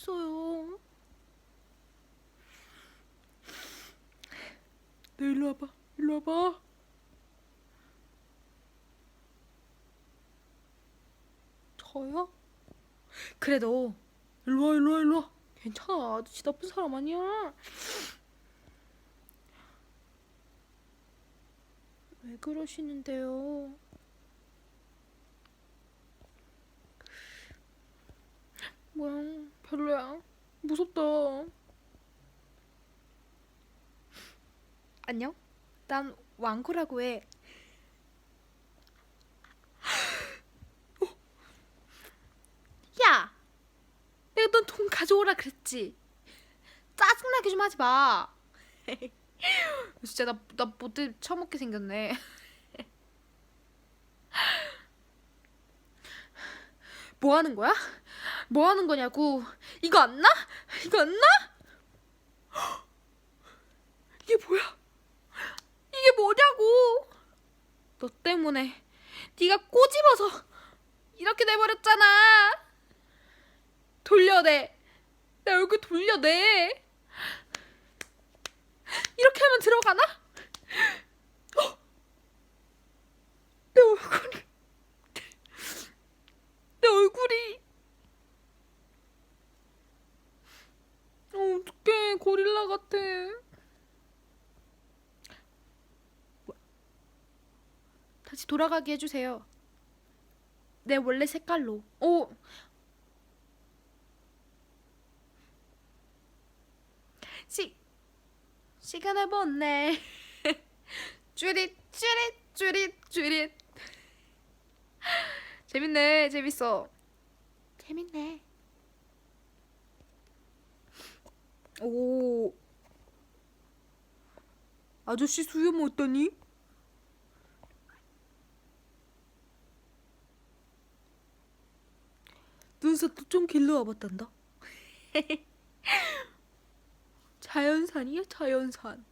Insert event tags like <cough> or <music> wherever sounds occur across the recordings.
없어요. 너 일로 와봐. 일로 와봐. 저요? 그래도 일로 와 일로 와 일로 와. 괜찮아. 아저씨 나쁜 사람 아니야. 왜 그러시는데요? 뭐야, 별로야. 무섭다. 안녕? 난 왕코라고 해. 어? <gasps> 야! 내가 넌 돈 가져오라 그랬지. 짜증나게 좀 하지 마. <laughs> 진짜 나, 나 못돼 처먹게 생겼네. <laughs> 뭐 하는 거야? 뭐 하는 거냐고. 이거 안 나? 이거 안 나? <gasps> 이게 뭐야? 이게 뭐냐고. 너 때문에 네가 꼬집어서 이렇게 돼버렸잖아. 돌려내. 내 얼굴 돌려내. 이렇게 하면 들어가나? 어? <gasps> 내 얼굴이 내 얼굴이 어, 어떡해 고릴라 같아 다시 돌아가게 해주세요. 내 원래 색깔로. 오. 시, 시간을 보내 쭈릿 쭈릿 쭈릿 쭈릿 재밌네 재밌어. 재밌네. 오. 아저씨 수염 어떠니? 눈썹도 좀 길러 와봤단다 <laughs> 자연산이야 자연산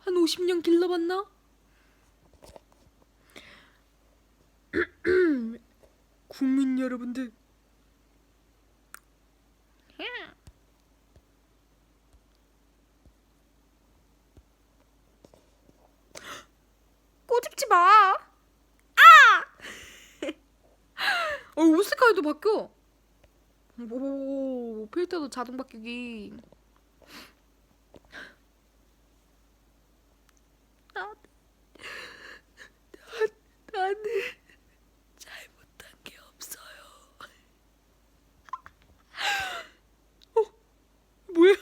한 50년 길러봤나? <clears throat> 국민 여러분들 꼬집지 마. 아! <laughs> 어, 옷 색깔도 바뀌어. 오, 필터도 자동 바뀌기. 나는 잘못한 게 없어요. 어, 뭐야?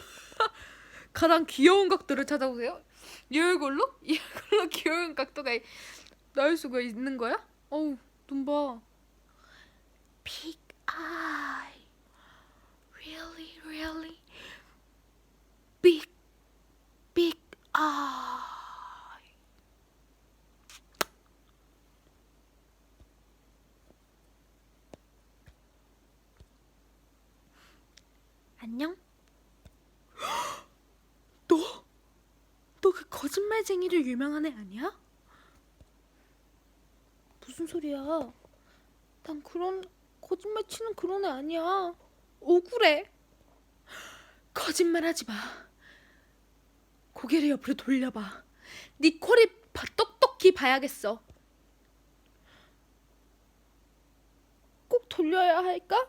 가장 귀여운 각도를 찾아보세요. 이 얼굴로? 이 얼굴로 귀여운 각도가 이- 나올 수가 있는 거야? 어우, 눈 봐. Big eye. Really, really. Big, big eye. 안녕? <gasps> 너? 너 그 거짓말쟁이로 유명한 애 아니야? 무슨 소리야? 난 그런 거짓말 치는 그런 애 아니야. 억울해. 거짓말하지 마. 고개를 옆으로 돌려봐. 네 코를 봐- 똑똑히 봐야겠어. 꼭 돌려야 할까?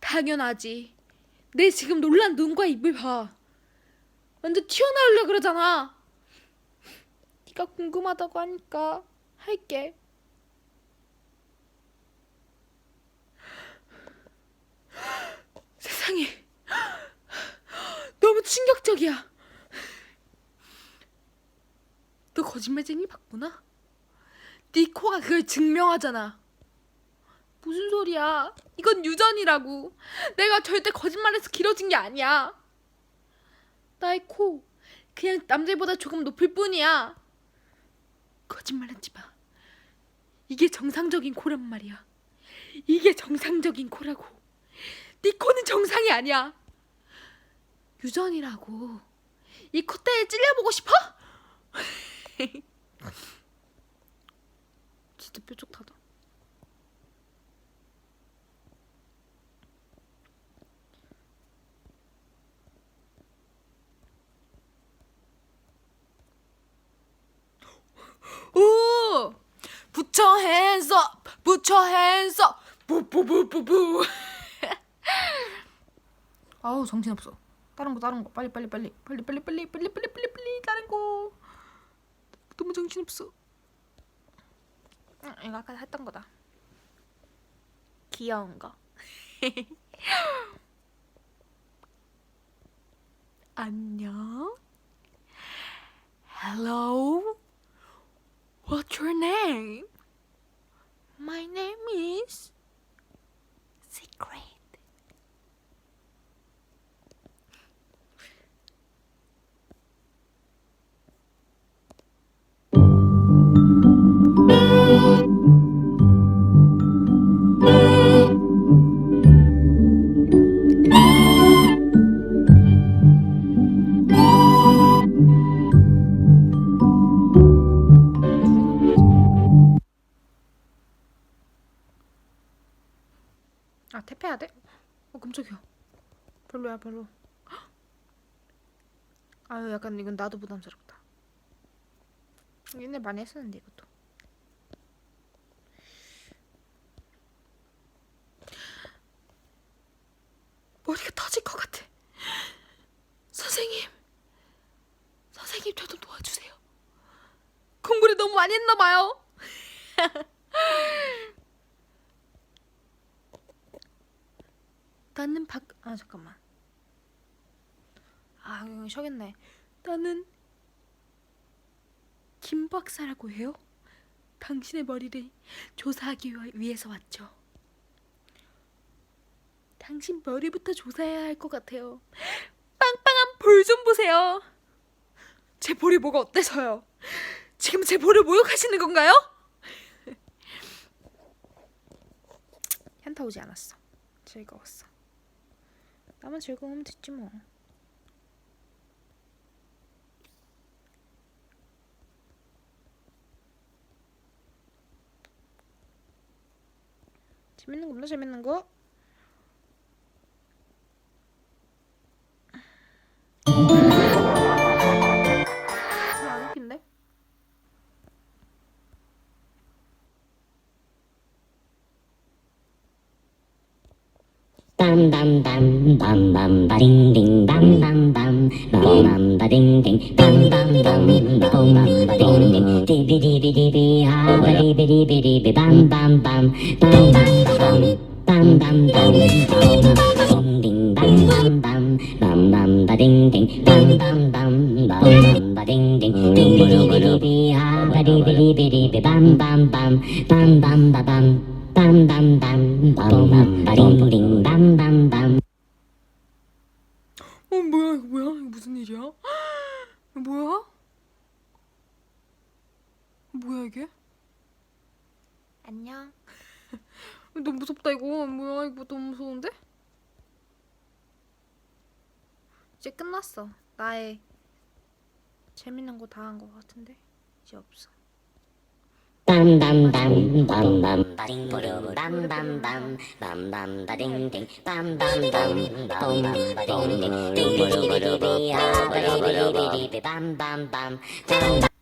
당연하지. 내 지금 놀란 눈과 입을 봐. 완전 튀어나오려 그러잖아. 네가 궁금하다고 하니까 할게. 세상에. 너무 충격적이야. 너 거짓말쟁이 봤구나? 네 코가 그걸 증명하잖아. 무슨 소리야? 이건 유전이라고. 내가 절대 거짓말해서 길어진 게 아니야. 나의 코 그냥 남들보다 조금 높을 뿐이야. 거짓말하지 마. 이게 정상적인 코란 말이야. 이게 정상적인 코라고. 네 니코는 정상이 아니야. 유전이라고 이 콧대에 찔려보고 싶어? <laughs> 진짜 뾰족하다. 오! 부처 핸서 부처 핸서 부부부부부 <laughs> 아우 정신 없어. 다른 거 다른 거 빨리 빨리 빨리 빨리 빨리 빨리 빨리 빨리 빨리 빨리 다른 거. 너무 정신 없어. 응, 이거 아까 했던 거다. 귀여운 거. <laughs> 안녕. Hello. What's your name? My name is Secret. 별로야 별로. 헉! 아유 약간 이건 나도 부담스럽다. 옛날 많이 했었는데 이것도. 머리가 터질 것 같아. 선생님, 선생님 저 좀 도와주세요. 공부를 너무 많이 했나 봐요. <laughs> 나는 박... 아 잠깐만 아 이거 쉬겠네. 나는 김 박사라고 해요? 당신의 머리를 조사하기 위- 위해서 왔죠. 당신 머리부터 조사해야 할 것 같아요. 빵빵한 볼 좀 보세요. 제 볼이 뭐가 어때서요? 지금 제 볼을 모욕하시는 건가요? <laughs> 현타 오지 않았어. 즐거웠어. 나만 즐거우면 됐지 뭐. 재밌는 거 없나 재밌는 거? Bam bam bam bam bam ba ding ding bam bam bam bam bam ba ding ding bam bam bam boom bam ba ding ding dibby dibby dibby ha ba dibby dibby dibby bam bam bam bam bam bam bam bam bam ding ding bam bam bam bam bam ba ding ding bam bam bam bam ba ding ding dibby dibby dibby ha ba dibby dibby dibby bam bam bam bam bam ba bam bam bam bam bam bam ba ding ding bam bam bam 어 뭐야 이거 뭐야 이거 무슨 일이야? 이거 뭐야? 뭐야 이게? 안녕. <laughs> 너무 무섭다 이거 뭐야 이거 너무 무서운데? 이제 끝났어. 나의 재밌는 거 다 한 거 같은데 이제 없어. Bam bam bam bam bam ba ding bam bam bam bam bam ba ding ding bam bam bam bam bam ba ding ding ding ding ding ding ding ah ba ding ding ding ding bam bam bam bam